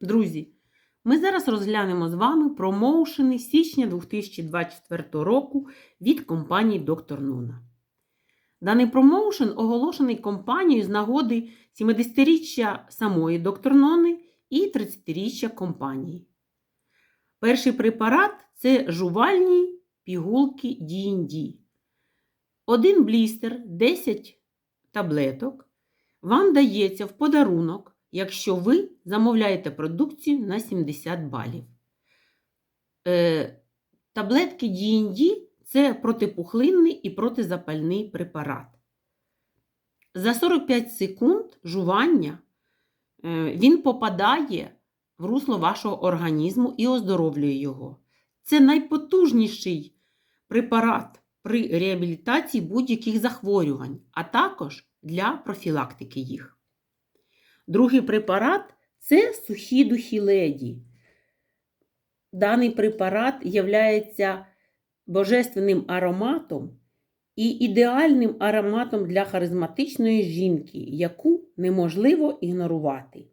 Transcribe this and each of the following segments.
Друзі, ми зараз розглянемо з вами промоушени січня 2024 року від компанії Доктор Нуна. Даний промоушен оголошений компанією з нагоди 70-річчя самої доктор Нони і 30-річчя компанії. Перший препарат це жувальні пігулки D&D. Один блістер 10 таблеток вам дається в подарунок, якщо ви замовляєте продукцію на 70 балів. Е, таблетки D&D – це протипухлинний і протизапальний препарат. За 45 секунд жування е, він попадає в русло вашого організму і оздоровлює його. Це найпотужніший препарат при реабілітації будь-яких захворювань, а також для профілактики їх. Другий препарат це сухі духи леді. Даний препарат є божественним ароматом і ідеальним ароматом для харизматичної жінки, яку неможливо ігнорувати.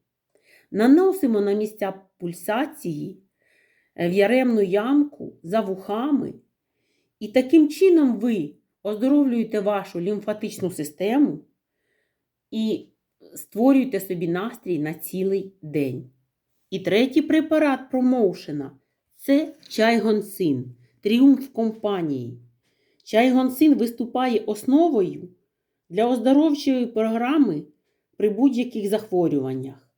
Наносимо на місця пульсації в яремну ямку за вухами, і таким чином ви оздоровлюєте вашу лімфатичну систему і створюєте собі настрій на цілий день. І третій препарат промоушена це чай гонсин, тріумф компанії. Чай гонсин виступає основою для оздоровчої програми при будь-яких захворюваннях.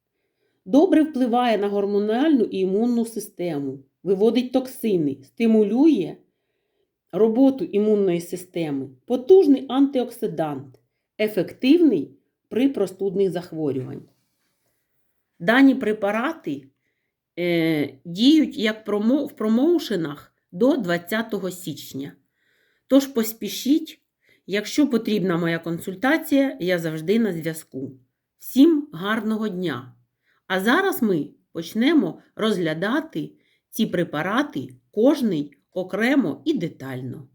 Добре впливає на гормональну і імунну систему, виводить токсини, стимулює роботу імунної системи, потужний антиоксидант, ефективний при простудних захворюваннях. Дані препарати е, діють як промо, в промоушенах до 20 січня. Тож поспішіть, якщо потрібна моя консультація, я завжди на зв'язку. Всім гарного дня! А зараз ми почнемо розглядати ці препарати кожний окремо і детально.